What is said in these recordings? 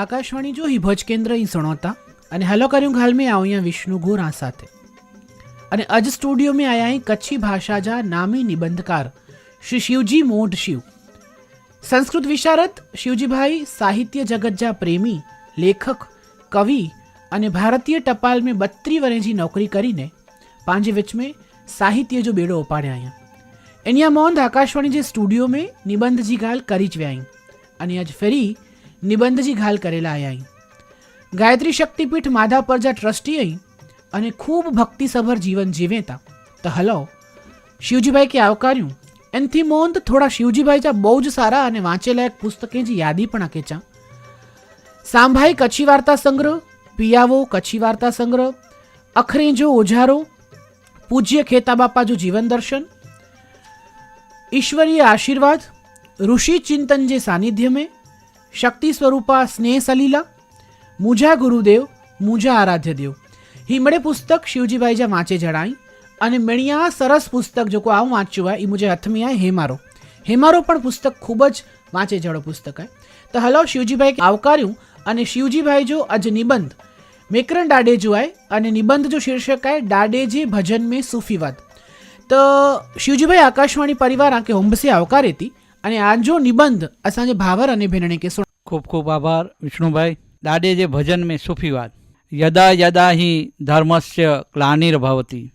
આકાશવાણી જો હિભજ કેન્દ્ર અહીં સણોતા અને हेलो करूँ घाल में आऊँ यहाँ विष्णु गोरा साथ અને અજ સ્ટુડિયો મેં આયા અહીં કચ્છી ભાષા જા નામી નિબંધકાર શ્રી શિવજી મોઢ શિવ. સંસ્કૃત વિશારદ શિવજીભાઈ સાહિત્ય જગત જા પ્રેમી, લેખક, કવિ અને ભારતીય ટપાલ મેં બત્રી વરેજી નોકરી કરીને પાંજે વિચ મેં સાહિત્ય જો બેડો ઉપાડ્યા અહીંયા. એની આ મોંધ આકાશવાણી જે સ્ટુડિયો મેં નિબંધજી ગાલ કરી જ વ્યાઈ. અને આજ ફરી નિબંધજી ઘાલ કરેલા આયા ગાયત્રી શક્તિપીઠ માધા પરજા ટ્રસ્ટી અહીં અને ખૂબ ભક્તિસભર જીવન જીવેતા. તો હલો, શિવજીભાઈ કે આવકાર્યું? એનથી મોહંત થોડા શિવજીભાઈ ચા બહુ જ સારા અને વાંચેલા એક પુસ્તકેજી યાદી પણ આકે ચા. સાંભાઈ કચ્છી વાર્તા સંગ્રહ, પિયાવો કચ્છી વાર્તા સંગ્રહ, અખરેજો ઓઝારો પૂજ્ય ખેતાબાપાજુ જીવન દર્શન, ઈશ્વરીય આશીર્વાદ, ઋષિ ચિંતન જે સાનિધ્ય મેં શક્તિ સ્વરૂપા સ્નેહ સલીલા, મુજા ગુરુદેવ, મુજા આરાધ્ય દેવ. હિમડે પુસ્તક શિવજીભાઈ જ્યાં વાંચે જણાય અને મેણિયા સરસ પુસ્તક જો કોઈ આવું વાંચ્યું હોય એ મુજે હથમિયા હેમારો. હેમારો પણ પુસ્તક ખૂબ જ વાંચે જડો પુસ્તક હે. તો હલો શિવજીભાઈ આવકાર્યું અને શિવજીભાઈ જો અજ નિબંધ મેકરન ડાડે જુઆય અને નિબંધ જો શીર્ષક હે ડાડેજી ભજન મેં સૂફીવાદ તો શિવજીભાઈ આકાશવાણી પરિવાર આંકે હોમ્બસે આવકારી હતી અને આજો નિબંધ અસાંજે ભાવર અને ભેનણે કે સુણ ખૂબ ખૂબ આભાર વિષ્ણુભાઈ દાડે જે ભજન મેં સુફીવાદ યદા યદા હિ ધર્મસ્ય ગ્લાનિર્ભવતી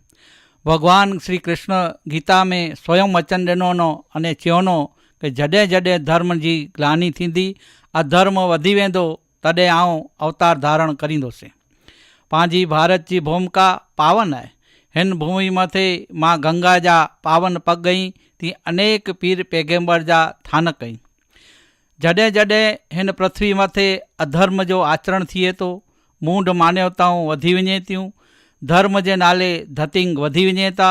ભગવાન શ્રી કૃષ્ણ ગીતા में સ્વયં વચન ॾिनोनो અને ચયોનો કે जॾहिं जॾहिं धर्म जी ग्लानी थींदी अधर्म वधी वेंदो तॾहिं आउं अवतार धारण करींदुसि पंहिंजी भारत जी भूमिका पावन आहे हिन भूमि मथे मां गंगा जा पावन पगई तीअं अनेक पीर पैगंबर जा थान कई जॾहिं जॾहिं हिन पृथ्वी मथे अधर्म जो आचरण थिए थो मूंड मान्यताऊं वधी वञे थियूं धर्म जे नाले धतिंग वधी वञे था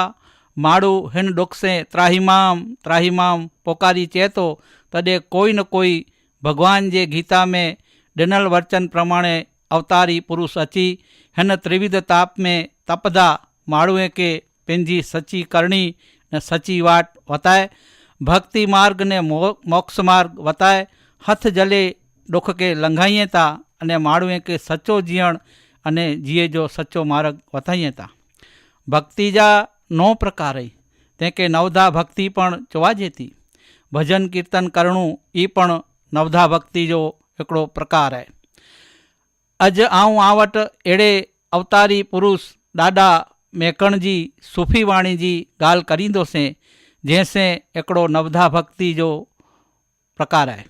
माण्हू हिन ॾुख से त्राहिमाम त्राहिमाम पोकारी चए थो तॾहिं कोई न कोई भॻवान जे गीता में ॾिनल वचन प्रमाणे अवतारी पुरुष अची हिन त्रिविध ताप में तपदा माण्हूअ खे पंहिंजी सची करणी ने सची वाट वताए भक्ति मार्ग ने मो मोक्ष मार्ग वताए हथ जले ॾुख खे लंघाईए था अने माण्हूअ खे सचो जीअण अने जीअ जो सचो मार्ग वधाईए था भक्ति जा नौ प्रकार ई तंहिंखे नवधा भक्ति पण चवाइजे थी भजन कीर्तन करणो ई पण नवधा भक्ति जो हिकिड़ो प्रकार आहे अॼु आऊं आ वटि अहिड़े अवतारी पुरुष ॾाढा मेकण जी सुफ़ी वाणी जी ॻाल्हि करींदोसीं जंहिंसे हिकिड़ो नवधा भक्ति जो प्रकार आहे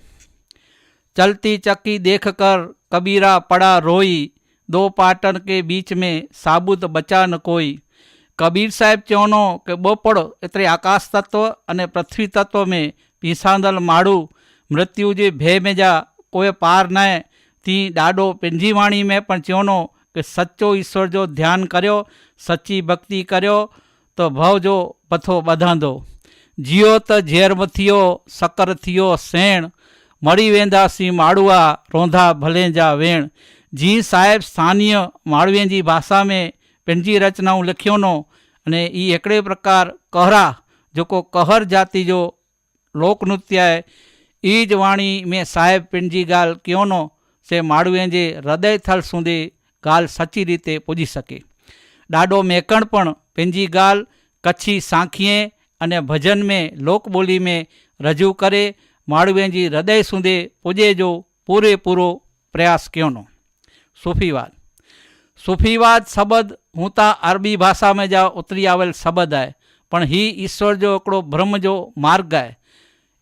चलती चक्की देख कर कबीरा पड़ा रोई दो पाटन के बीच में साबुत बचा न कोई કબીર સાહેબ ચવનો કે બપોડ એતરે આકાશ તત્વ અને પૃથ્વી તત્વ में પીસાંદલ માળું મૃત્યુ જે ભે में जा कोई पार न ती ॾाढो पंहिंजी वाणी में पण चवनो कि सचो ईश्वर जो ध्यानु करियो सची भक्ति करियो त भव जो पथो ॿधंदो जियो त झेर थियो सकर थियो सेण मरी वेंदासीं माड़ुआ रोंधा भले जा वेण जी साहिब स्थानीय माड़ुअ जी भाषा में पंहिंजी रचनाऊं लिखियोनो अने ई हिकिड़े प्रकार कहरा जेको कहर जाति जो लोक नृत्य आहे ईज वाणी में साहिब पंहिंजी ॻाल्हि कयोनो से माण्हूअ जे हृदय थल सूंदे ॻाल्हि सची रीते पुॼी सके ॾाढो मेकण पण पंहिंजी ॻाल्हि कच्छी सांखीअ अने भजन में लोक ॿोली में रजू करे माण्हूअ जी हृदय सूंदे पुॼे जो पूरे पूरो प्रयास कयोनो सूफ़ीवाद सूफ़ीवाद शब्द हूं त अरबी भाषा में जा उतरी आवेल शब्द आहे पण ही ईश्वर जो हिकिड़ो ब्रह्म जो मार्ग आहे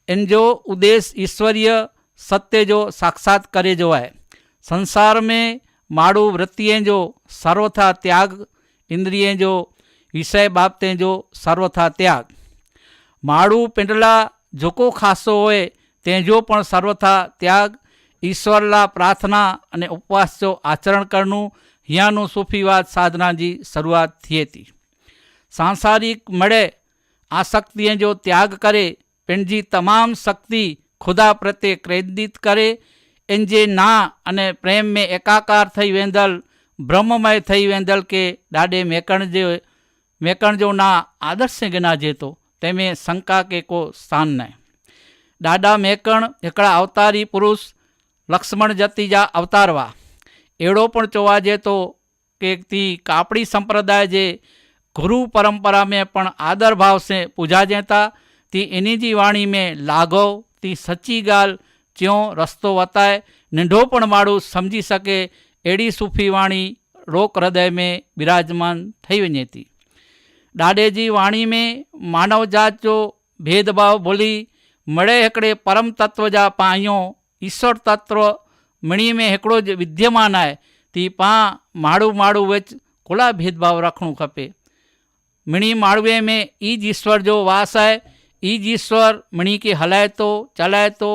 इन जो उद्देश्य ईश्वरीय सत्य जो साक्षात करे जो आहे संसार में माण्हू वृत्तीअ जो सर्वथा त्याग इंद्रिय जो विषय बाबते जो सर्वथा त्याग माण्हू पिंडला जेको खासो होए तंहिंजो पण सर्वथा त्याग ईश्वर लाइ प्रार्थना अने उपवास जो आचरण करणु हीअं सुफ़ीवाद साधना जी शुरूआति थिए थी सांसारिक मड़े आसक्तिअ जो त्याग करे पंहिंजी तमामु शक्ति खुदा प्रति क्रेदित करे એનજે ના અને પ્રેમ મેં એકાકાર થઈ વેંદલ, બ્રહ્મમય થઈ વેંદલ કે ડાડે મેકણજે મેકણજો ના આદર્શ ગના જેતો તેમે શંકા કે કો સ્થાન નહીં ડાડા મેકણ એકડા અવતારી પુરુષ, લક્ષ્મણ જતીજા અવતારવા. એડો પણ જોવા જે તો, કે કાપડી સંપ્રદાય જે ગુરુ પરંપરા મેં પણ આદર ભાવ સે પૂજા જેતા, તી એની જી વાણી મેં લાગો, તી સચ્ચી ગાલ च्यों रस्तो वताए नंढो पण माण्हू सम्झी सघे अहिड़ी सुफ़ी वाणी रोक हृदय में विराजमान ठही वञे थी ॾाॾे जी वाणी में मानव जात जो भेदभाव भुली मड़े हिकिड़े परम तत्व जा पायूं ईश्वर तत्व मिणी में हिकिड़ो ज विद्यमान आहे ती पां माण्हू माण्हू विच खुला भेदभाव रखणु खपे मिणी माण्हूअ में ईज ईश्वर जो वास आहे ईज ईश्वर मिणी खे हलाए थो चलाए थो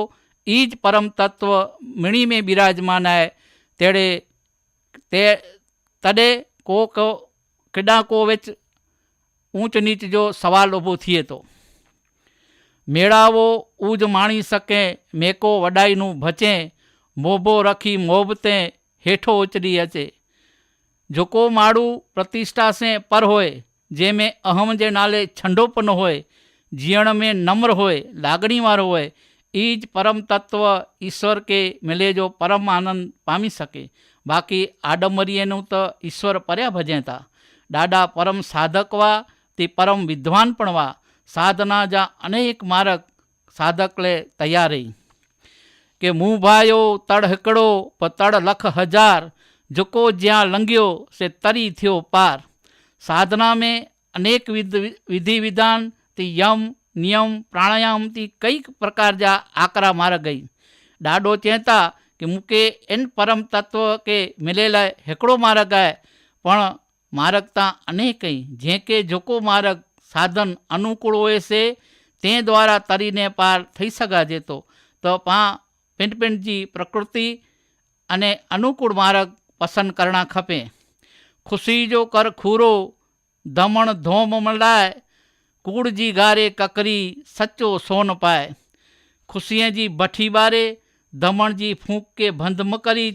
એ જ પરમ તત્વ મિણીમે બિરાજમાનાય. તેડે તે તડે કો કો કિડા કો વેચ ઊંચ નીચ જો સવાલ ઊભો થઈએ તો. મેળાવો ઉજ માણી શકે, મેકો વડાઈનું ભચે, મોભો રખી મોભતે હેઠો ઉચરી અચે જોકો માળું પ્રતિષ્ઠા સે પર હોય જે મેં અહમ જે નાલે છંડોપનો હોય જીણ મેં નમ્ર હોય, લાગણીવાળો હોય એ જ પરમ તત્વ ઈશ્વર કે મિલે જો પરમ આનંદ પામી શકે. બાકી આડંબરીએનું તો ઈશ્વર પર્યા ભજેતા દાદા પરમ સાધકવા તે પરમ વિદ્વાન પણ વા. સાધના જા અનેક માર્ગ સાધકલે તૈયારી. કે મું ભાયો તડ હકડો પ તડ લખ હજાર. ઝુકો જ્યાં લંગ્યો, સે તરી થયો પાર. સાધના મેં અનેક વિધિ વિધાન, તે યમ નિયમ પ્રાણાયામથી કંઈક પ્રકાર જા આકરા માર ગઈ. ડાડો ચેતા કે મૂકે એન પરમ તત્વ કે મિલેલા હેકડો માર્ગ ગાય પણ માર્ગતા અનેકઈ જે કે જોકો માર્ગ સાધન અનુકૂળ હોય છે, તે દ્વારા તરીને પાર થઈ શકાજે તો તો પા પિંડપિંડજી પ્રકૃતિ અને અનુકૂળ માર્ગ પસંદ કરના ખપે. ખુશી જો કર ખૂરો ધમણ ધોમ મળાય कूड़ जी गारे ककरी सचो सोन पाए ख़ुशीअ जी बठी ॿारे दमण जी फूक के बंदि म करी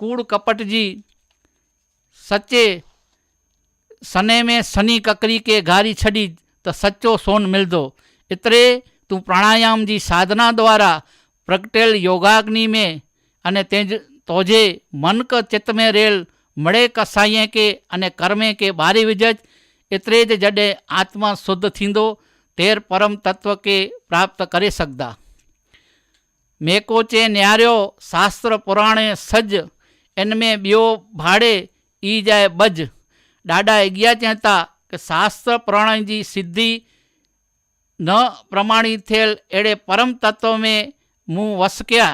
कूड़ कपट जी सचे सने में सनी ककरी के घारी छॾी त सचो सोन मिलंदो एतिरे तूं प्राणायाम जी साधना द्वारा प्रगटेल योगाग्नि में अने तेज तोजे मन क चित में रेल मड़े कसाईअ खे अने कर्मे खे ॿारी विझ एतिरे ज जॾहिं आत्मा शुद्ध थींदो तेर परम तत्व खे प्राप्त करे सघंदा मेको चे न्यारियो शास्त्र पुराणे सज इन में ॿियो भाड़े ई जाए बज ॾाढा अॻियां चवनि था कि शास्त्र पुराणनि जी सिद्धि न प्रमाणित थियल अहिड़े परम तत्व में मूं वस कया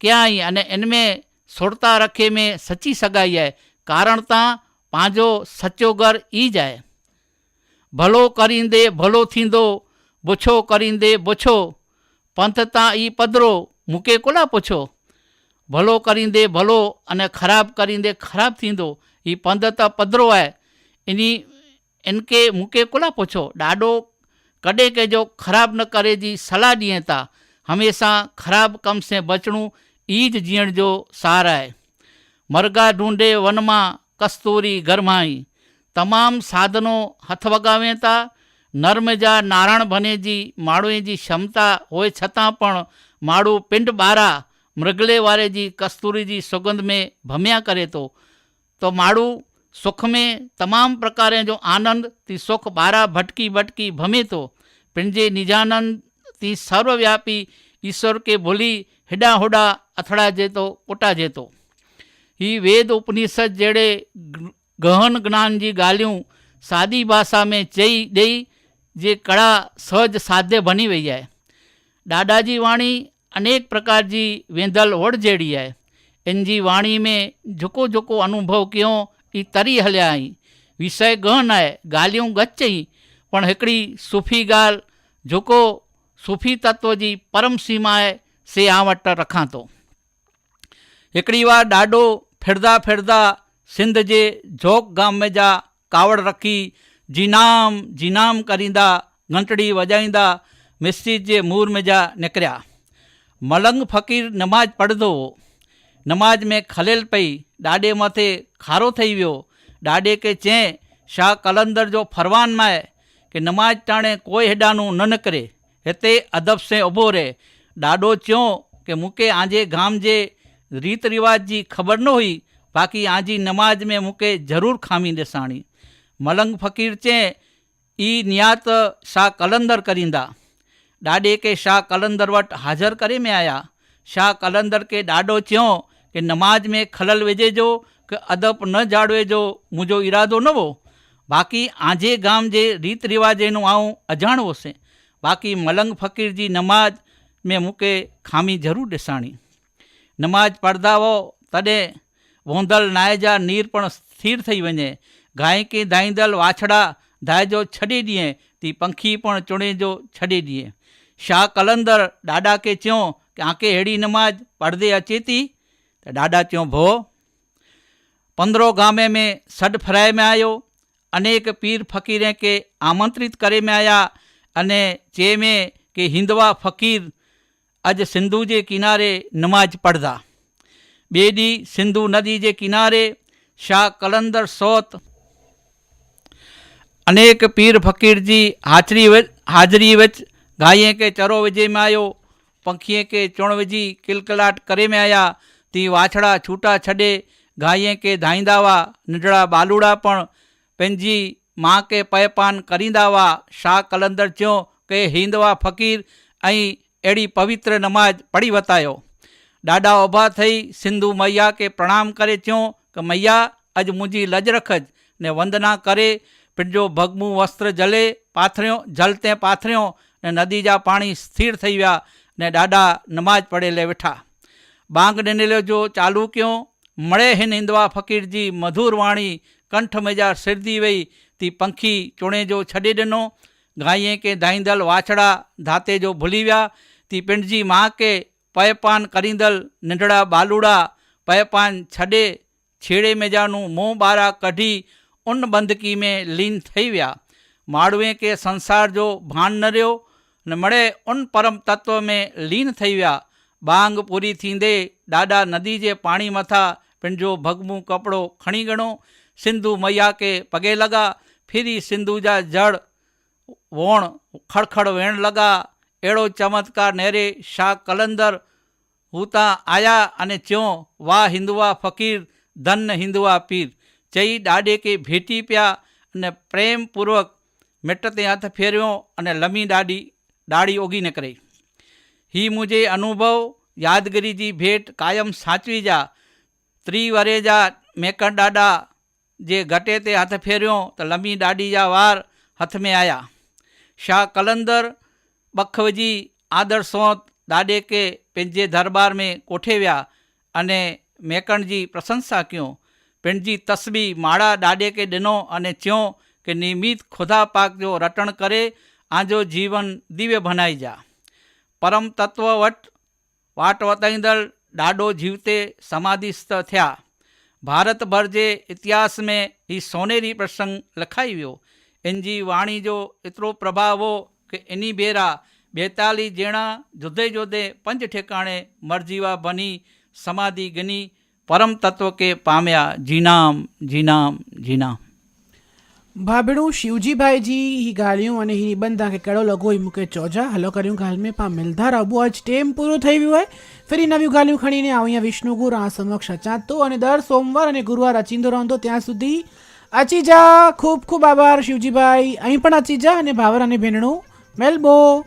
कया ई अने इन में सुरता रखे में सची सघाई आहे कारण तां पंहिंजो सचो घर ई जाए भलो करींदे भलो थींदो बुछो करींदे बुछो पंथ तां ई पधरो मूंखे कोला पुछो भलो करींदे भलो अने ख़राबु करींदे ख़राबु थींदो हीउ पंध त पधरो आहे इन इनखे मूंखे कोला पुछो ॾाढो कॾहिं कंहिंजो ख़राबु न करे जी सलाह ॾियनि था हमेशा ख़राबु कम से बचणो ईद जीअण जो सार आहे मरगा ढूंढे वन मां કસ્તુરી ગરમાઈ. તમામ સાધનો હથવગાવે હતા નર્મજા નારાયણ ભનેજી માળુએજી ક્ષમતા હોય છતાં પણ માળુ પિંડ બારા મૃગલે વારેજી કસ્તુરીજી સુગંધ મેં ભમ્યા કરે તો. તો માળું સુખ મેં તમામ પ્રકારે જો આનંદ તી સુખ બારા ભટકી ભટકી ભમે તો. પિંડજે નિજાનંદ તી સર્વવ્યાપી ઈશ્વર કે ભૂલી હિડા હોડા અથડા જેતો ઓટા જેતો ही वेद उपनिषद जहिड़े गहन ज्ञान जी ॻाल्हियूं सादी भाषा में चई ॾेई जे कड़ा सहज साध्य बनी वई आहे ॾाॾा जी वाणी अनेक प्रकार जी वेंदल वड़ जहिड़ी आहे इन जी वाणी में जेको जेको अनुभव कयो ई तरी हलिया आई विषय गहन आहे ॻाल्हियूं गच ई पण हिकिड़ी सुफ़ी ॻाल्हि जेको सूफ़ी तत्व जी परम सीमा आहे से आं वटि रखां थो हिकिड़ी बार ॾाढो फिरदा फिरदा सिंध जे जोक गाम में जा कावड़ रखी जीनाम जीनाम करींदा घंटड़ी वॼाईंदा मिस्जिद जे मूर में जा निकिरिया मलंग फ़क़ीर नमाज़ पढ़ंदो हो नमाज में खलेल पई ॾाॾे मथे खारो ठही वियो ॾाॾे खे चयईं शाह कलंदर जो फरमान माए कि नमाज टाणे कोई हेॾानू न निकिरे हिते अदब से उभो रहे ॾाॾो चयो कि मूंखे आंजे गाम जे રીત रिवाज जी खबर न हुई बाक़ी आजी नमाज में मूंखे ज़रूरु खामी ॾिसाणी मलंग फ़क़ीर चए ई नियात शाह कलंदर करींदा ॾाॾे खे शाह कलंदर वटि हाज़िर करे में आया शाह कलंदर खे ॾाॾो चयो की नमाज में खलल विझिजो की अदब न जाड़वेजो मुंहिंजो इरादो न हो बाक़ी आजे गाम जे रीत रिवाजनि आउं अॼाण हुउसि बाक़ी मलंग फ़क़ीर जी नमाज में मूंखे खामी ज़रूरु ॾिसाणी नमाज पढ़ंदा हुओ तॾहिं वोंदल नाए जा नीर पण स्थिर थी वञे गांइ खे दाईंदल वाछड़ा दाए जो छॾे ॾिए ती पंखी पण चुणे जो छॾे ॾिए शाह कलंदर ॾाॾा खे चयो कि आके अहिड़ी नमाज पढ़ंदे अचे थी त ॾाॾा चयो भो पंद्रहों गामे में सॾ फराए में आयो अनेक पीर फ़क़ीर खे आमंत्रित करे में आया अने चए में कि हिंदवा फ़क़ीर અજ સિંધુ જે કિનારે નમાજ પડધા બેદી સિંધુ નદી જે કિનારે શાહ કલંદર સોત, અનેક પીર ફકીરજી હાજરી હાજરી વચ, ગાયે કે ચરો વિજે માં આવ્યો પંખીએ કે ચોણવજી કિલકલાટ કરે મેં આયા, તી વાછડા છૂટા છડે, ગાયે કે ધાઈંદાવા નડળા બાલુડા પણ પેંજી માં કે પયપાન કરીંદાવા શાહ કલંદર ચો કે હિંદવા ફકીર, અહીં कलंदर चयो कि हिंदवा फ़क़ीर ऐं अहिड़ी पवित्र नमाज पढ़ी वतायो ॾाढा उभा थई सिंधु मैया खे प्रणाम करे चयो कि मैया अॼु मुंहिंजी लज रखज ने वंदना करे पंहिंजो भगमू वस्त्र जले पाथरियो जल ते पाथरियो ने नदी जा पाणी स्थिर थी विया ने ॾाढा नमाज पढ़े वेठा बांग ॾिनल जो चालू कयो मड़े हिन हिंदवा फ़क़ीर जी मधुर वाणी कंठ में जा सिरदी वई ती पंखी चुणे जो छॾे ॾिनो गाईअ खे धाईंदल वाछड़ा धाते जो भुली विया તી પિંડજી મા કે પયપાન કરીંદલ નંઢડા બાલુડા પયપાન છડે છેડે મેજાનું મોં બારા કઢી ઉન બંદકી મેં લીન થઈ વ્યા માળવે કે સંસાર જો ભાન ન રહ્યો ને મળે ઉન પરમ તત્વ મેં લીન થઈ વ્યા બાંગ પૂરી થींदे ડાડા નદી જે પાણી મથા પિંડજો ભગમું કપડો ખણી ગણો સિંધુ મૈયા કે પગે લગા ફિરી સિંધુ જા જળ વોણ ખડખડ વેણ લગા એળો ચમત્કાર નેરે શાહ કલંદર, હુતા આયા અને ચ્યો વાહ હિંદુઆ ફકીર, ધન હિંદુઆ પીર. જઈ ડાડે કે ભેટી પ્યા અને પ્રેમપૂર્વક મેટતે હાથ ફેર્યો અને લમી ડાડી દાડી ઓગીને કરી. હી મુજે અનુભવ, યાદગીરીજી ભેટ કાયમ સાચવી જા. ત્રિવરે જા મેકણ ડાડા જે ઘટે તે હાથ ફેર્યો તો લમી ડાડી જા વાર હાથ મેં આયા. શાહ કલંદર हथ में आया शाह कलंदर बख विझी आदर सौत ॾाॾे खे पंहिंजे दरबार में कोठे विया अने मेकण जी प्रशंसा कयूं पंहिंजी तस्बी माड़ा ॾाॾे खे ॾिनो अने चयो कि निमित ख़ुदा पाक जो रटण करे आंजो जीवन दिव्य बनाइजा परम तत्व वटि वाट वताईंदड़ ॾाढो जीवते समाधिस्थ थिया भारत भर जे इतिहास में ही सोनेरी प्रसंग लिखाई वियो इन जी वाणी जो एतिरो प्रभाव हो कि इन भेरा ॿेतालीह ॼणा जुदे जुदे पंज ठिकाणे मरजीवा बनी समाधि गिनी परम तत्व खे पाम्या जीनाम जीनाम जीनाम ભાભીણું શિવજીભાઈ જી ही ॻाल्हियूं अने ही निबंध तव्हांखे कहिड़ो लॻो ही मूंखे चइजो हलो करियूं ॻाल्हि में पाण मिलंदा रहबो अॼु टेम पूरो થઈ વિયો आहे ફરી નવી ॻाल्हियूं ખણીને આવું અહીંયા વિષ્ણુગુર આ સમક્ષ અચાં તો અને દર સોમવાર અને ગુરુવાર અચીંદો रहंदो ત્યાં સુધી અચી જા ખૂબ ખૂબ આભાર શિવજીભાઈ અહીં પણ અચી જા અને ભાવર અને ભેણનું મેલબો